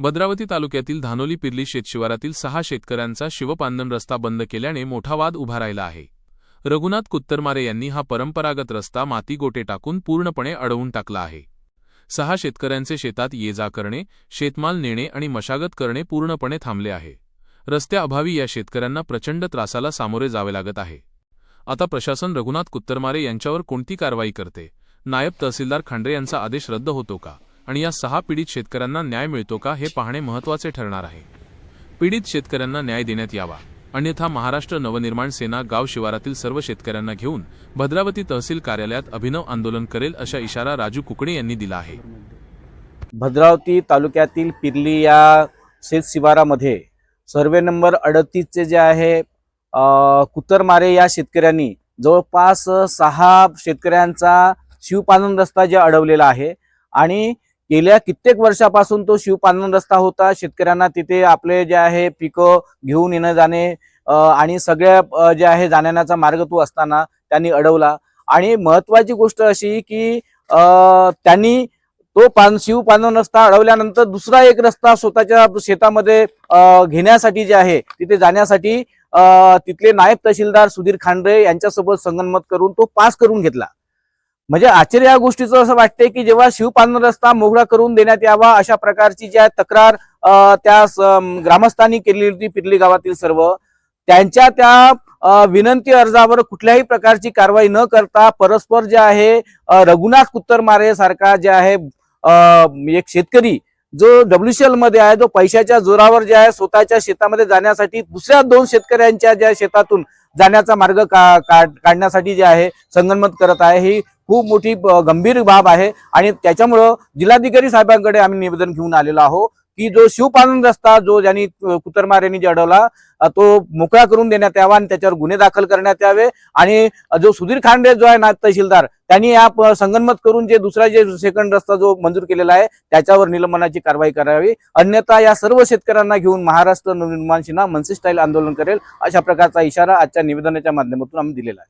भद्रावती तालुक्यातील धानोली पिर्ली शेतशिवारातील सहा शेतकऱ्यांचा शिवपांदन रस्ता बंद केल्याने मोठा वाद उभा राहिला आहे. रघुनाथ कुत्तरमारे यांनी हा परंपरागत रस्ता माती गोटे टाकून पूर्णपणे अडवून टाकला आहे. सहा शेतकऱ्यांचे शेतात ये जा करणे शेतमाल नेणे आणि मशागत करणे पूर्णपणे थांबले आहे. रस्त्याअभावी या शेतकऱ्यांना प्रचंड त्रासाला सामोरे जावे लागत आहे. आता प्रशासन रघुनाथ कुत्तरमारे यांच्यावर कोणती कारवाई करते? नायब तहसीलदार खांडरे यांचा आदेश रद्द होतो का? आणि या सहा पीडित शेतकऱ्यांना न्याय मिळतो का हे पाहणे महत्त्वाचे ठरणार आहे. पीडित शेतकऱ्यांना न्याय देण्यात यावा. अन्यथा महाराष्ट्र नवनिर्माण सेना गाव शिवारातील सर्व शेतकऱ्यांना घेऊन भद्रावती तहसील कार्यालयात अभिनव आंदोलन करेल अशा इशारा राजू कुकडे यांनी दिला आहे. भद्रावती तालुक्यातील पिर्ली या शेत शिवारामध्ये सर्वे नंबर अडतीसचे जे आहे कुतरमारे या शेतकऱ्यांनी जवळपास सहा शेतकऱ्यांचा शिवपानन रस्ता जे अडवलेला आहे आणि गेल्या कित्येक वर्षापासून तो शिवपालन रस्ता होता. शेतकऱ्यांना तिथे आपले जे आहे पिकं घेऊन येणं जाणे आणि सगळ्या जे आहे जाण्याचा मार्ग तो असताना त्यांनी अडवला. आणि महत्वाची गोष्ट अशी की अ, त्यांनी तो पान शिव पानन रस्ता अडवल्यानंतर दुसरा एक रस्ता स्वतःच्या शेतामध्ये घेण्यासाठी जे आहे तिथे जाण्यासाठी तिथले नायब तहसीलदार सुधीर खांडरे यांच्यासोबत संगनमत करून तो पास करून घेतला. म्हणजे आश्चर्य या गोष्टीचं असं वाटतंय की जेव्हा शिवपालन रस्ता मोगळा करून देण्यात यावा अशा प्रकारची जी आहे तक्रार त्या ग्रामस्थांनी केलेली होती पिरली गावातील सर्व. त्यांच्या त्या विनंती अर्जावर कुठल्याही प्रकारची कारवाई न करता परस्पर जे आहे रघुनाथ रघुनाथ कुत्तरमारे सारखा जे आहे एक शेतकरी जो डब्ल्यूसीएलमध्ये आहे जो पैशाच्या जोरावर जे आहे स्वतःच्या शेतामध्ये जाण्यासाठी दुसऱ्या दोन शेतकऱ्यांच्या ज्या शेतातून जाण्याचा मार्ग का, काढण्यासाठी जे आहे संगनमत करत आहे ही खूप मोठी गंभीर बाब आहे. आणि त्याच्यामुळं जिल्हाधिकारी साहेबांकडे आम्ही निवेदन घेऊन आलेलो आहोत. की जो शिवपालन रस्ता जो ज्यांनी अ, कुतरमार यांनी जे अडवला तो मोकळा करून देण्यात यावा आणि त्याच्यावर गुन्हे दाखल करण्यात यावे. आणि जो सुधीर खांडे जो आहे ना तहसीलदार त्यांनी या संगनमत करून जे दुसरा जे सेकंड रस्ता जो मंजूर केलेला आहे त्याच्यावर निलंबनाची कारवाई करावी. अन्यथा या सर्व शेतकऱ्यांना घेऊन महाराष्ट्र नवनिर्माण सेना मनसे स्टाईल आंदोलन करेल अशा प्रकारचा इशारा आजच्या निवेदनाच्या माध्यमातून आम्ही दिलेला आहे.